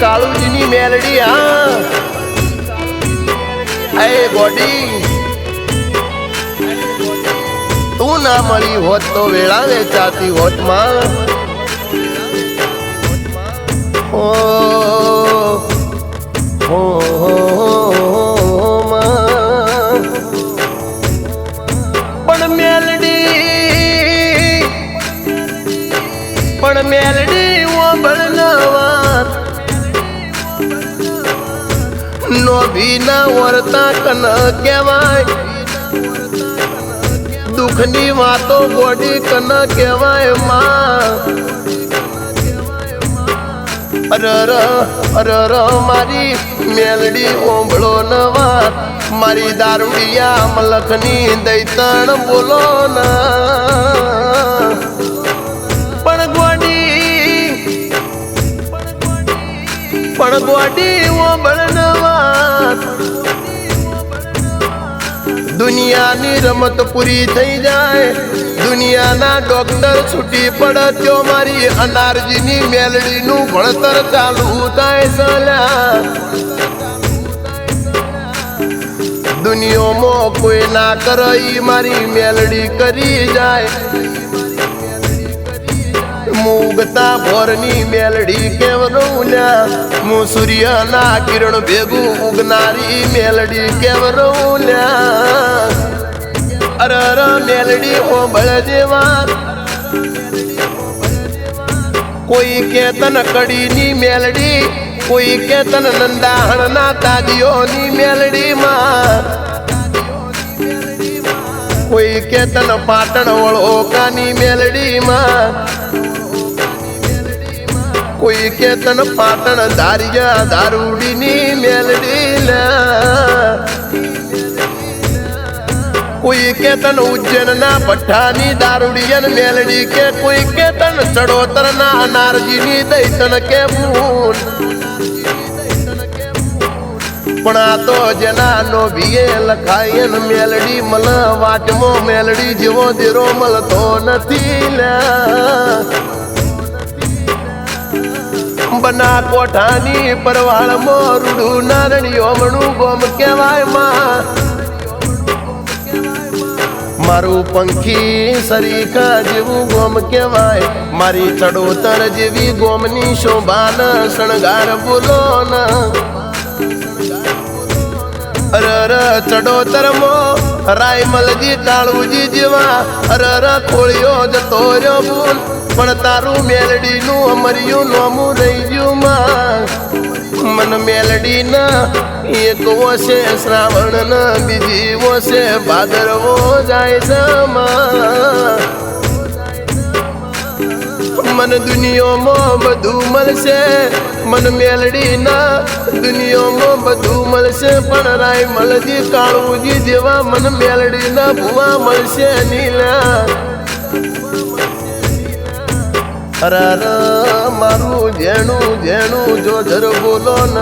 કાળુજીની મેલડી, હા. એ બોડી. તું ના મળી હોત તો વેળા વેચાતી હોતમાં. ઓ પણ મેલડી પણ મેલડી નો ભીના વર્તા કન કહેવાય દુઃખની વાતો ગોડી કન કહેવાયમાં અરર અરર મારી મેલડી ઓંભળો નવા મારી દારૂડિયા મલખની દૈતણ બોલો ના પણ ગોડી પણ ગોડી ઓંભળ દુનિયાની રમત પૂરી થઈ જાય. દુનિયાના ડોક્ટર છૂટી પડે તો મારી. અનારજીની મેલડીનું ભણતર ચાલુ થાય સલા. દુનિયામાં કોઈ ના કરે મારી મેલડી કરી જાય. મુગતા ભોરની મેલડી કેવરૌલ્યા હું સૂર્યના કિરણ ભેગું ઉગનારી મેલડી કેવરૌલ્યા અરર મેલડી ઓબળ જેવા. કોઈ કેતન કડીની મેલડી, કોઈ કેતન નંદાહણના તાદીઓની મેલડીમાં. કોઈ કેતન પાટણ વળોકાની મેલડીમાં. કોઈ કેતન પાટણ ધારિયા દારૂડીની મેલડી કોઈ કેતન ઉજ્જૈનના ભઠ્ઠાની દારૂડિયન મેલડી કે કોઈ કેતન ચડોતરના અનારજીની દૈતન કે ભૂલ પણ આ તો જેના નો ભીએ લખાયન મેલડી મલ, વાટમો મેલડી જેવો દેરો મળતો નથી લ્યા બના કોઠાની પરવાળ મોરડું નારણીઓ મણું ગોમ કહેવાયમાં. મારું પંખી સરીખા જેવું ગોમ કહેવાય. મારી ચડોતર જેવી ગોમની શોભાન શણગાર બોલો અરર ચડોતર મો રાયમલજી કાળુજી જેવા. અરર ખોળિયો જતો રહ્યો ભૂલ પણ તારું મેલડીનું અમર્યું નોમું રહી ગયું માં મન મેલડી ના એક વસે શ્રાવણ ના બીજી વસે ભાદરવો જાય મન દુનિયામાં બધું મળશે, મન મેલડી ના દુનિયામાં બધું મળશે, પણ રાય મળજી કાળુજી જેવા મન મેલડી ના ભૂવા મળશે નીલા અરર મારું જેણું જેણું જો જર બોલો ન.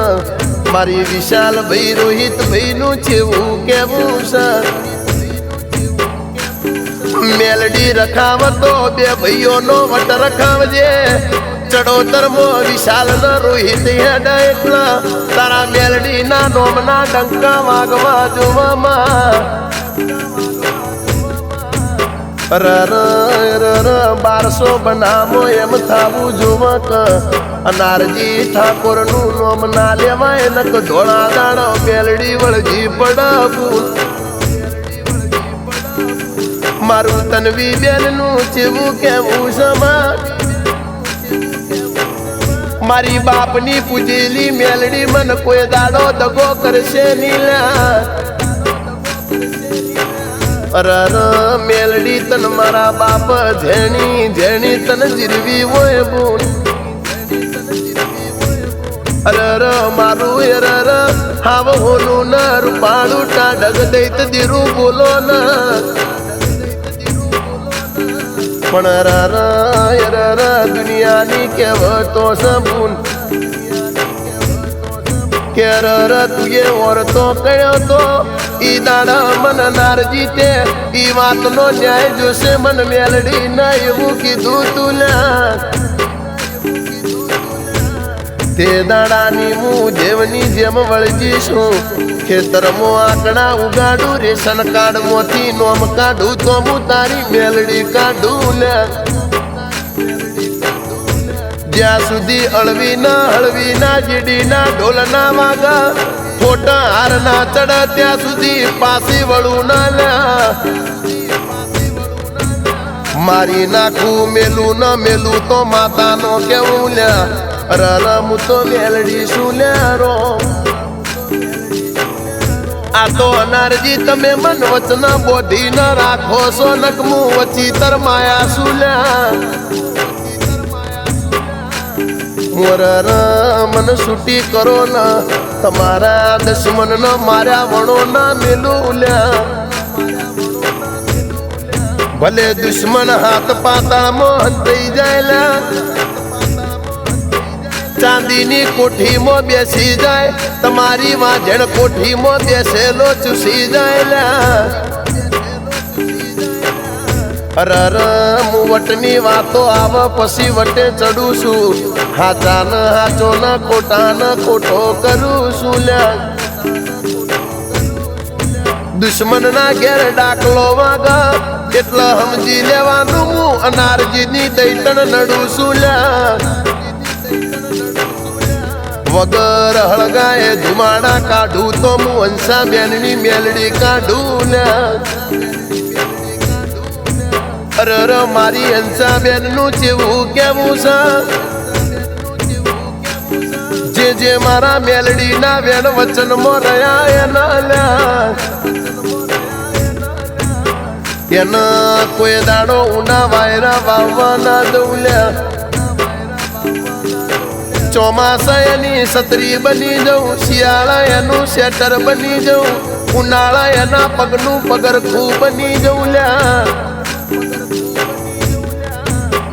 મારી વિશાલ ભાઈ રોહિત ભાઈ નું છેવું કેવું સર મેલડી રખાવતો બે ભાઈઓનો વટ રખાવજે. ચડોતર મો વિશાલ ન રોહિત હેડ એટલા તારા મેલડી ના નોમના ડંકા વાગવા જોવામાં. રર ર બારસો બનાવો એમ થાવું જોવક. અનારજી ઠાકોરનું નોમ ના લેવાય, નક ધોળા દાણો મેલડી વળજી પડાવું. મારું તનવી બેનનું ચેવું કેવું સમા મારી બાપની પૂજેલી મેલડી મન કોઈ દાડો દગો કરશે નીલા. અરર, મેલડી તન મારા બાપ ઝેણી ઝેણી તન જીરવી હોય બોલ. અરર, મારું અરર હાવ હોનું ન, રૂપાળું ટાઢગ દૈત દીરું બોલો ન. પણ અરર અરર દુનિયાની કહેવતો સબૂન કે અરર તુએ ઓરતો કયો તો? ઈ દાડા મન નાર જીતે ઈ વાતનો ન્યાય જોશે મન મેલડી ના એવું કીધું તું તે દાડાની હું જેવની જેમ વળજી છું, ખેતરમાં આંકડા ઉગાડું, રેશન કાર્ડ મોથી નોમ કાઢું, તો હું તારી મેલડી કાઢું લે. જ્યાં સુધી અળવી ના હળવી ના જીડી ના ઢોલ ના વાગા ફોટા હાર ના ચડ ત્યાં સુધી પાસી વળું ના લ્યા. મારી નાખું મેલું, ન મેલું તો માતાનો કેવું લ્યા. હું તો મેલડી શું લ્યારો આ તો અનારજી તમે મન વચના બોધી ન રાખો સો નકમું વચી શું લ્યા મન છૂટી કરો ના. તમારા દુશ્મન ન માર્યા વણો ના મેલું ભલે દુશ્મન હાથ પાતામાં થઈ જાય ચાંદીની કોઠીમાં બેસી જાય. તમારી વાંઝણ કોઠીમાં બેસેલો ચૂસી જાય લ્યા. અરર, મુવટની વટની વાતો આવ, પછી વટે ચડું છું. હાચા ન હાચો ન ખોટા ન ખોટો કરું છું દુશ્મન ના ઘેર ડાકલો વાગા, એટલે સમજી લેવાનું હું અનારજી ની દૈતણ નડું છું લ્યા. વગર હળગાએ ધુમાડા કાઢું તો હું હંસા બેનની મેલડી કાઢું લ્યા. અરે અરે મારી અંસા બેનનું જેવું કેવું છે? જે જે મારા મેલડી ના વેણ વચનમાં રહ્યા એના લ્યા. એના કોઈ દાડો ઉના વાયરા વાવવાના દઉલ્યા ચોમાસા એની સત્રી બની જવું શિયાળા એનું શેટર બની જવું ઉનાળા એના પગનું પગરખું બની જવું લ્યા.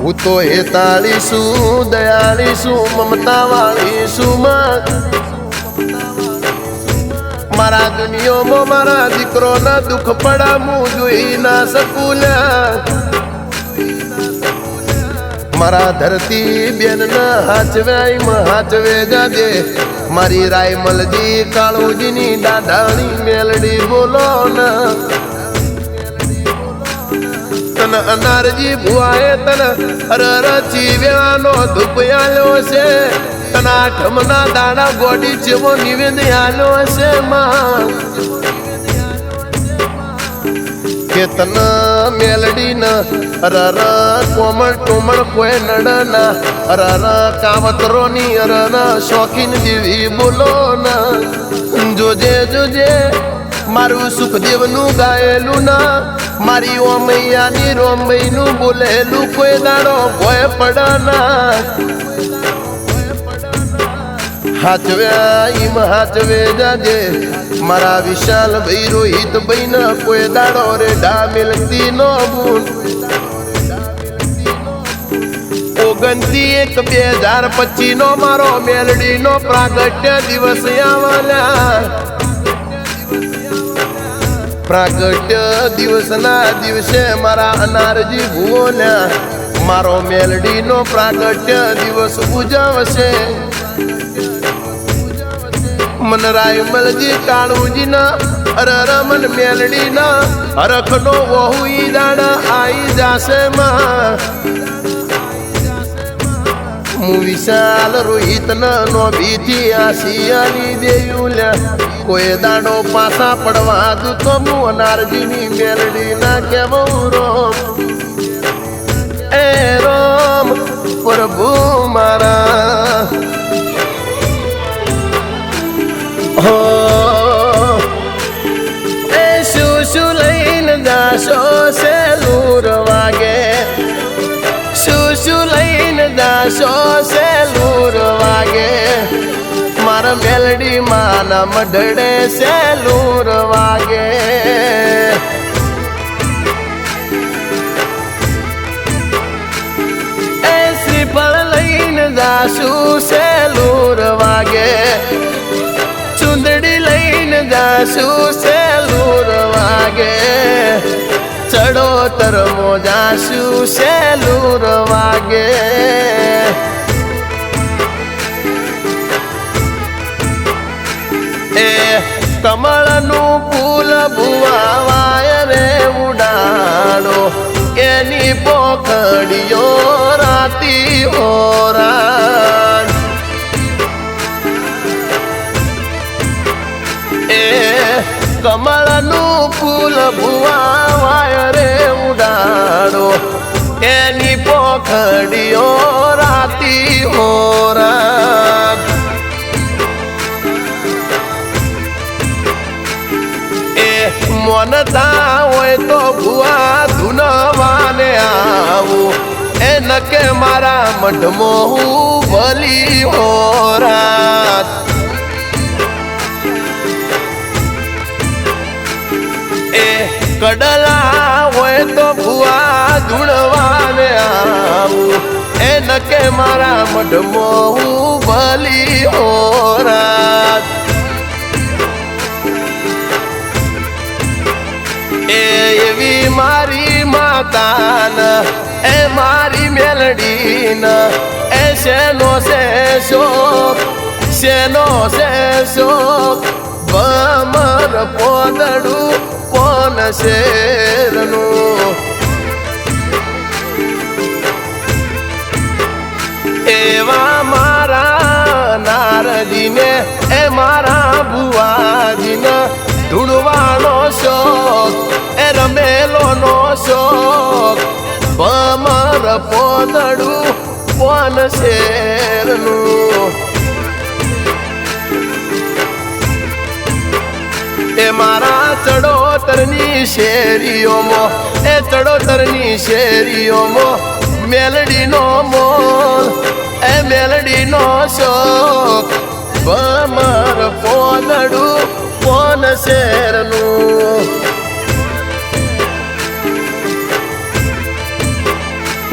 હું તો હેતાળીશું દયાળીશું મમતા વાળીશું માં? મારા દુનિયામાં મારા દીકરો ના દુઃખ પડા હું જોઈ ના શકું મારા ધરતી બેન ના હાચવે જાજે. મારી રાયમલજી કાળુજીની દાદાણી મેલડી બોલો ના. તન અનારજી ભુવાએ તન અરર વેળાનો ધૂપ આલ્યો છે. તન આઠમના દાડા ગોડી જેવો નિવેદ આલ્યો છે માં. કે મેલડી ન અરર કોમળ ટોમળ કોઈ નડ ના અરર કાવતરો ની અરર શોખીન દેવી બોલો ના જોજે જોજે મારું સુખદેવનું ગાયેલું ના. મારી ઓમૈયાની રોમૈનું બોલેલું કોઈ દાડો ભય પડાના ઈમ હાચવે જાજે. મારા વિશાલ ભાઈ રોહિત ભાઈ કોઈ દાડો રે ડા મિલતી નો ગુણ ઓગણતી એક બે હજાર પચી નો મારો મેલડી નો પ્રાગટ્ય દિવસ આવાલ્યા પ્રાગટ્ય દિવસના દિવસે મારા અનારજી ભૂવોલ્યા મારો મેલડીનો પ્રાગટ્ય દિવસ ઉજવશે. મન રાયમલજી કાળુજીના અરરમન મેલડીના હરખનો વહુ દાડા આઈ જાશે માં. હું વિશાલ રોહિત નો આશિયાની દેયુલ્યા. કોઈ દાડો પાછા પડવા દુ તો હું મેરડીના મેલડી ના કેવું રોમ. માના મઢડે સેલુર વાગે. એ શ્રીફળ લઈને જાશું સેલુર વાગે. ચુંદડી લઈને જાશું સેલુર વાગે. ચડો તરમો જાશું સેલુર વાગે. કમળનું ફૂલ ભુવાવાય રે ઉડાડો. એની પોખડીઓ રાતી ઓરા એ કમળનું ફૂલ ભુવાવાય રે ઉડાડો. એની પોખડીઓ રાતી હોરા નકે મારા મઢમો હું ભલી હોરાત એ કડલા હોય તો ભુવા ધૂણવાને આવું. એ નકે મારા મઢમો હું ભલી હોરાત મેલડીન એ શેનો છે શોક શેનો છે શોક બમર પોદડું કોન શેરનું. એવા મારા નારજીને એ મારા ભુવાજીને ધૂળવાનો શોખ, એ રમેલોનો શોખ. બમર પોદડું કોન શેરનું એ મારા ચડોતરની શેરીઓમાં એ ચડોતરની શેરીઓમાં મેલડીનો મોલ એ મેલડીનો શોખ બમર પોદડું પોન શેરનું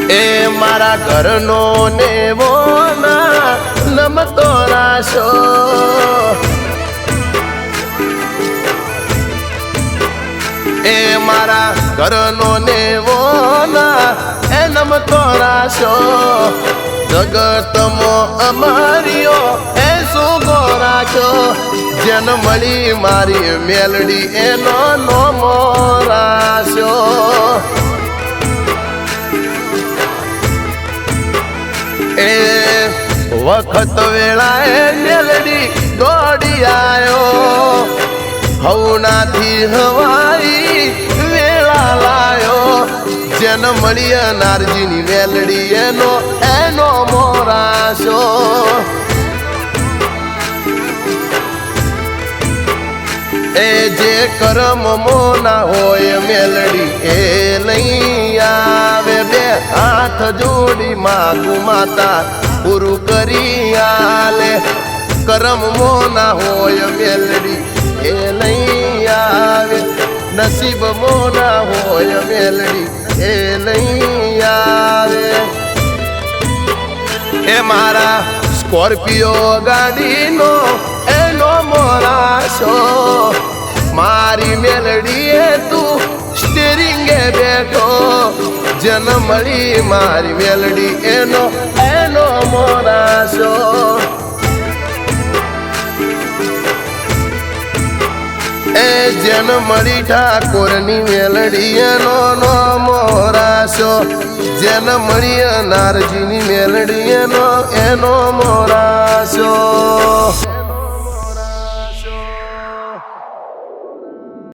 એ મારા ઘરનો નેવો ના નમતો રાશો. એ મારા ઘરનો નેવો ના એ નમતો રાશો. જગતમો અમારીઓ એ સુગો રાખો જેન મળી મારી મેલડી એનો નો રાશો. એ વખત વેળાએ મેલડી દોડી આવ્યો હવનાથી હવાઈ વેળા લાયો. જેન મળી નારજીની વેલડી, એનો એનો મોરાશો. એ જે કરમ મોના હોય મેલડી, એ આવે. બે હાથ જોડી માગુ માતા, પૂરું કરી આલે. કરમ મોના હોય મેલડી, એ નહીં આવે. નસીબ મોના હોય મેલડી, એ નહીં આવે. એ મારા સ્કોર્પિયો ગાડીનો, એનો મોરાશો મારી મેલડીએ તું સ્ટેરિંગે બેઠો. જન મળી મારી વેલડી, એનો એનો મોરાશો. એ જન મળી ઠાકોરની મેલડી એનો નો મોરાશો. જન મળી નારજીની મેલડી એનો એનો મોરાશો.